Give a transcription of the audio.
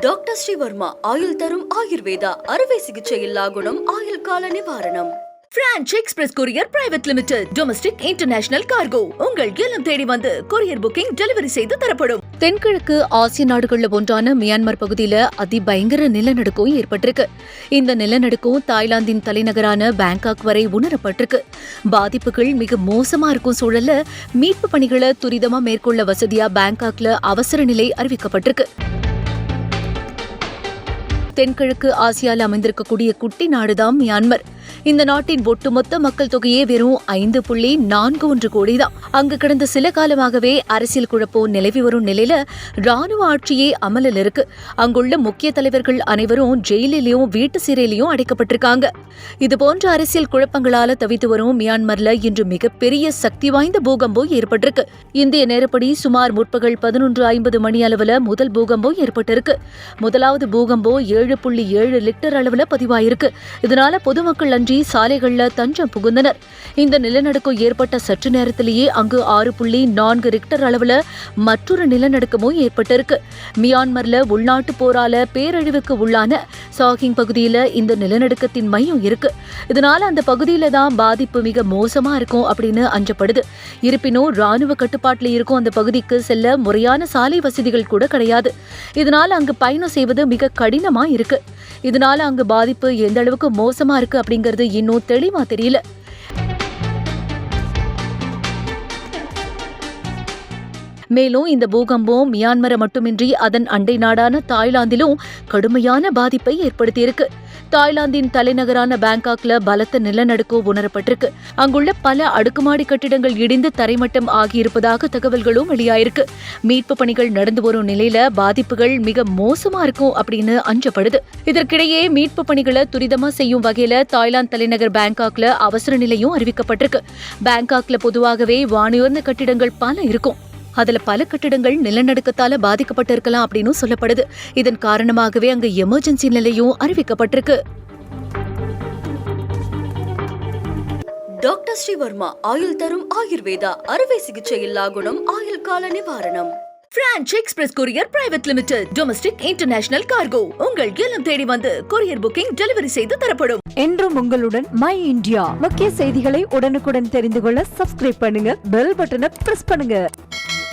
Doctor Sreevarma ஆயுள் தரும் ஆயுர்வேதா அறுவை சிகிச்சை இல்லா குணம் ஆயுள் கால நிவாரணம். Franch express courier private limited domestic international cargo உங்கள் இல்லம் தேடி வந்து கொரியர் புக்கிங் டெலிவரி செய்து தரப்படும். தென்கிழக்கு ஆசிய நாடுகளில் ஒன்றான மியான்மர் பகுதியில் அதிபயங்கர நிலநடுக்கம் ஏற்பட்டிருக்கு. இந்த நிலநடுக்கம் தாய்லாந்தின் தலைநகரான பேங்காக் வரை உணரப்பட்டிருக்கு. பாதிப்புகள் மிக மோசமா இருக்கும் சூழல்ல மீட்பு பணிகளை துரிதமா மேற்கொள்ள வசதியா பேங்காக்ல அவசர நிலை அறிவிக்கப்பட்டிருக்கு. தென்கிழக்கு ஆசியாவில் அமைந்திருக்கக்கூடிய குட்டி நாடுதான் மியான்மர். இந்த நாட்டின் ஒட்டுமொத்த மக்கள் தொகையே வெறும் ஐந்து புள்ளி நான்கு ஒன்று கோடி தான் அங்கு கடந்த சில காலமாகவே அரசியல் குழப்பம் நிலவி வரும் நிலையில ராணுவ ஆட்சியே அமலில் இருக்கு. அங்குள்ள முக்கிய தலைவர்கள் அனைவரும் ஜெயிலிலையும் வீட்டு சிறையிலையும் அடைக்கப்பட்டிருக்காங்க. இதுபோன்ற அரசியல் குழப்பங்களால தவித்து வரும் மியான்மர்ல இன்று மிகப்பெரிய சக்தி வாய்ந்த பூகம்பம் ஏற்பட்டிருக்கு. இந்திய நேரப்படி சுமார் முற்பகல் பதினொன்று ஐம்பது மணி அளவுல முதல் பூகம்பம் ஏற்பட்டிருக்கு. முதலாவது பூகம்பம் ஏழு புள்ளி ஏழு லிட்டர் அளவுல பதிவாயிருக்கு. இதனால பொதுமக்கள் அன்றி சாலைகள்ல தஞ்சம் புகுந்தனர். இந்த நிலநடுக்கம் ஏற்பட்ட சற்று நேரத்திலேயே அங்கு ஆறு புள்ளி நான்கு ரிக்டர் அளவுல மற்றொரு நிலநடுக்கமும் ஏற்பட்டிருக்கு. மியான்மர்ல உள்நாட்டு போரால பேரழிவுக்கு உள்ளான சாகிங் பகுதியில இந்த நிலநடுக்கத்தின் மையம் இருக்கு. இதனால அந்த பகுதியில தான் பாதிப்பு மிக மோசமா இருக்கும் அப்படின்னு அஞ்சப்படுது. இருப்பினும் ராணுவ கட்டுப்பாட்டில் இருக்கும் அந்த பகுதிக்கு செல்ல முறையான சாலை வசதிகள் கூட கிடையாது. இதனால் அங்கு பயணம் செய்வது மிக கடினமா இருக்கு. இதனால அங்கு பாதிப்பு எந்த அளவுக்கு மோசமா இருக்கு அப்படிங்கறது இன்னும் தெளிவா தெரியல. மேலும் இந்த பூகம்பம் மியான்மரை மட்டுமின்றி அதன் அண்டை நாடான தாய்லாந்திலும் கடுமையான பாதிப்பை ஏற்படுத்தியிருக்கு. தாய்லாந்தின் தலைநகரான பேங்காக்ல பலத்த நிலநடுக்கம் உணரப்பட்டிருக்கு. அங்குள்ள பல அடுக்குமாடி கட்டிடங்கள் இடிந்து தரைமட்டம் ஆகியிருப்பதாக தகவல்களும் வெளியாயிருக்கு. மீட்பு பணிகள் நடந்து வரும் நிலையில பாதிப்புகள் மிக மோசமா இருக்கும் அப்படின்னு அஞ்சப்படுது. இதற்கிடையே மீட்பு பணிகளை துரிதமா செய்யும் வகையில தாய்லாந்து தலைநகர் பேங்காக்ல அவசர நிலையும் அறிவிக்கப்பட்டிருக்கு. பேங்காக்ல பொதுவாகவே வானுயர்ந்த கட்டிடங்கள் பல இருக்கும். அதுல பல கட்டிடங்கள் நிலநடுக்கத்தால பாதிக்கப்பட்டிருக்கலாம் அப்படின்னு சொல்லப்படுது. இதன் காரணமாகவே அங்க எமர்ஜென்சி நிலையும் அறிவிக்கப்பட்டிருக்கு. டாக்டர் ஸ்ரீவர்மா ஆயுள் தரும் ஆயுர்வேதா அறுவை சிகிச்சை இல்லா குணம் ஆயுள் கால நிவாரணம். Franch express courier private limited domestic international cargo உங்கள் இல்லம் தேடி வந்து கொரியர் புக்கிங் டெலிவரி செய்து தரப்படும். என்றும் உங்களுடன் மை இந்தியா முக்கிய செய்திகளை உடனுக்குடன் தெரிந்து கொள்ள சப்ஸ்கிரைப் பண்ணுங்க பெல் பட்டனை பிரஸ் பண்ணுங்க.